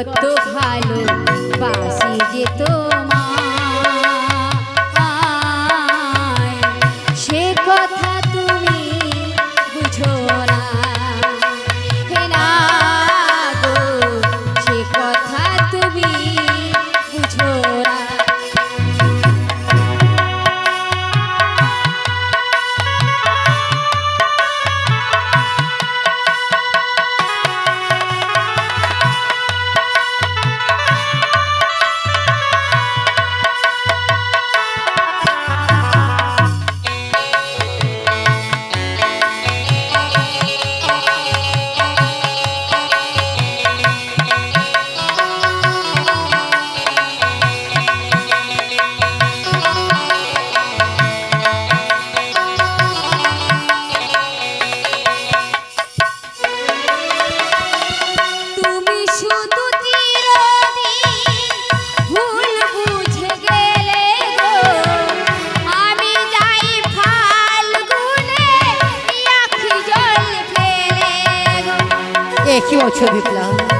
কত ভালো বাসি যে তোমায় এ বছর বিপ্লব।